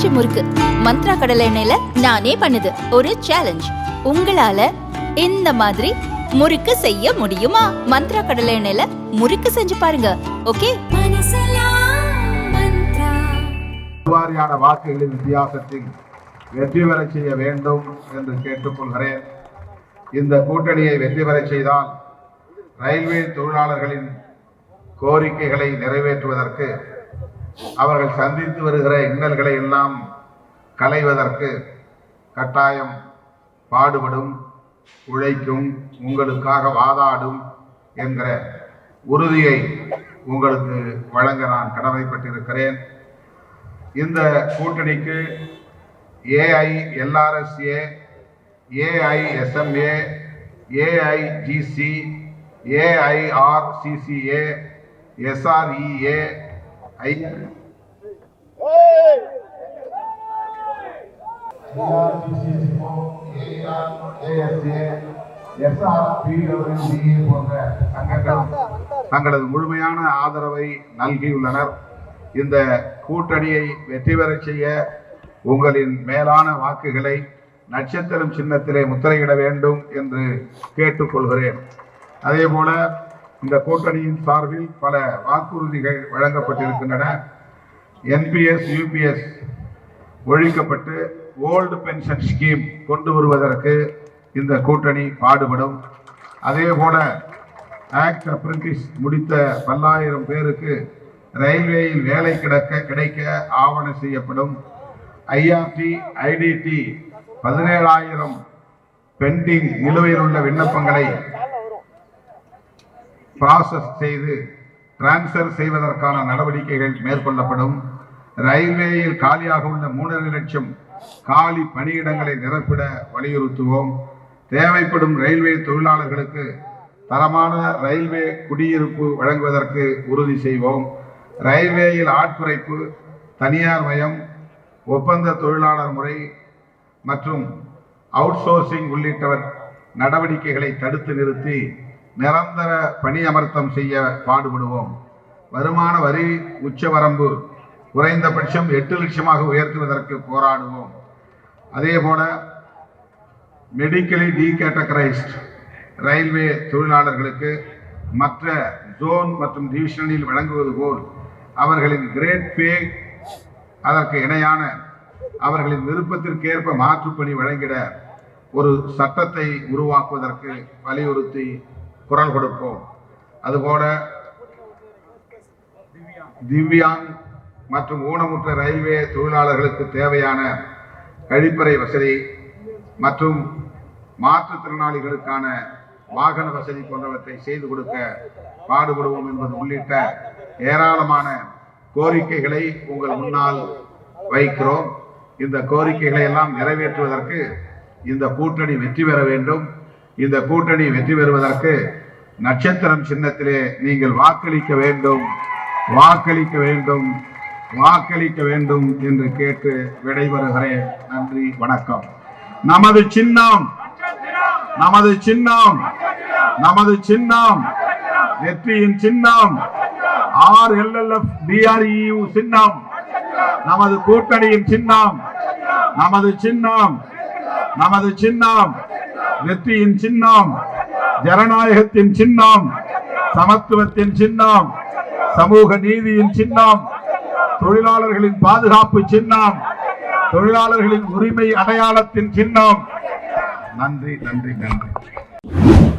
பஞ்சு முறுக்கு. மந்த்ரா கடலை எண்ணெயில நானே பண்ணுது. ஒரு சேலஞ்ச் உங்களால இந்த மாதிரி முறுக்கு செய்ய முடியுமா? மந்த்ரா கடலை எண்ணெயில முறுக்கு செஞ்சு பாருங்க. ஓகே? வாரியான வாக்குகளின் வித்தியாசத்தில் வெற்றி பெறச் செய்ய வேண்டும் என்று கேட்டுக்கொள்கிறேன். இந்த கூட்டணியை வெற்றி பெறச் செய்தால் ரயில்வே தொழிலாளர்களின் கோரிக்கைகளை நிறைவேற்றுவதற்கு அவர்கள் சந்தித்து வருகிற இன்னல்களை எல்லாம் களைவதற்கு கட்டாயம் பாடுபடும் உழைக்கும் உங்களுக்காக வாதாடும் என்கிற உறுதியை உங்களுக்கு வழங்க நான் கடமைப்பட்டிருக்கிறேன். இந்த கூட்டணிக்கு ஏஐ எல்ஆர்எஸ்ஏ ஏஐஎஸ்எம்ஏ ஏஐஜிசி ஏஐஆர்சிசிஏ எஸ்ஆர்இஏ ஐ போன்ற சங்கங்கள் தங்களது முழுமையான ஆதரவை நல்கியுள்ளனர். இந்த கூட்டணியை வெற்றி பெறச் செய்ய உங்களின் மேலான வாக்குகளை நட்சத்திரம் சின்னத்திலே முத்திரையிட வேண்டும் என்று கேட்டுக்கொள்கிறேன். அதே போல இந்த கூட்டணியின் சார்பில் பல வாக்குறுதிகள் வழங்கப்பட்டிருக்கின்றன. என்பிஎஸ் யூபிஎஸ் ஒழிக்கப்பட்டு ஓல்டு பென்ஷன் ஸ்கீம் கொண்டு வருவதற்கு இந்த கூட்டணி பாடுபடும். அதே போல ஆக்ட் அப்ரண்டிஸ் முடித்த பல்லாயிரம் பேருக்கு ரயில்வேயில் வேலை கிடக்க கிடைக்க ஆவணம் செய்யப்படும். ஐஆர்டி ஐடிடி பதினேழாயிரம் பெண்டிங் நிலுவையில் உள்ள விண்ணப்பங்களை ப்ராசஸ் செய்து டிரான்ஸ்ஃபர் செய்வதற்கான நடவடிக்கைகள் மேற்கொள்ளப்படும். ரயில்வேயில் காலியாக உள்ள மூன்றரை லட்சம் காலி பணியிடங்களை நிரப்பிட வலியுறுத்துவோம். தேவைப்படும் ரயில்வே தொழிலாளர்களுக்கு தரமான ரயில்வே குடியிருப்பு வழங்குவதற்கு உறுதி செய்வோம். ரயில்வேயில் ஆட்குறைப்பு தனியார் மயம் ஒப்பந்த தொழிலாளர் முறை மற்றும் அவுட்சோர்சிங் உள்ளிட்டவர் நடவடிக்கைகளை தடுத்து நிறுத்தி நிரந்தர பணியமர்த்தம் செய்ய பாடுபடுவோம். வருமான வரி உச்சவரம்பு குறைந்தபட்சம் எட்டு லட்சமாக உயர்த்துவதற்கு போராடுவோம். அதே போல மெடிக்கலி டீகேட்டகரைஸ்ட் ரயில்வே தொழிலாளர்களுக்கு மற்ற ஜோன் மற்றும் டிவிஷனில் வழங்குவது போல் அவர்களின் கிரேட் பே அதற்கு இணையான அவர்களின் விருப்பத்திற்கேற்ப மாற்றுப்பணி வழங்கிட ஒரு சட்டத்தை உருவாக்குவதற்கு வலியுறுத்தி குரல் கொடுப்போம். அதுபோல திவ்யாங் மற்றும் ஊனமுற்ற ரயில்வே தொழிலாளர்களுக்கு தேவையான கழிப்பறை வசதி மற்றும் மாற்றுத்திறனாளிகளுக்கான வாகன வசதி போன்றவற்றை செய்து கொடுக்க பாடுபடுவோம் என்பது உள்ளிட்ட ஏராளமான கோரிக்கைகளை உங்கள் முன்னால் வைக்கிறோம். இந்த கோரிக்கைகளை எல்லாம் நிறைவேற்றுவதற்கு இந்த கூட்டணி வெற்றி பெற வேண்டும். இந்த கூட்டணி வெற்றி பெறுவதற்கு நட்சத்திரம் சின்னத்திலே நீங்கள் வாக்களிக்க வேண்டும். வாக்களிக்க வேண்டும். வாக்களிக்க வேண்டும் என்று கேட்டு விடைபெறுகிறேன். நன்றி வணக்கம். நமது சின்னம் நமது சின்னம் நமது சின்னம் வெற்றியின் சின்னம் ஆர் எல்எல்எஃப் டிஆர்இயூ சின்னம் நமது கூட்டணியின் சின்னம் நமது சின்னம் நமது சின்னம் வெற்றியின் சின்னம் ஜனநாயகத்தின் சின்னம் சமத்துவத்தின் சின்னம் சமூக நீதியின் சின்னம் தொழிலாளர்களின் பாதுகாப்பு சின்னம் தொழிலாளர்களின் உரிமை அடையாளத்தின் சின்னம். நன்றி நன்றி நன்றி.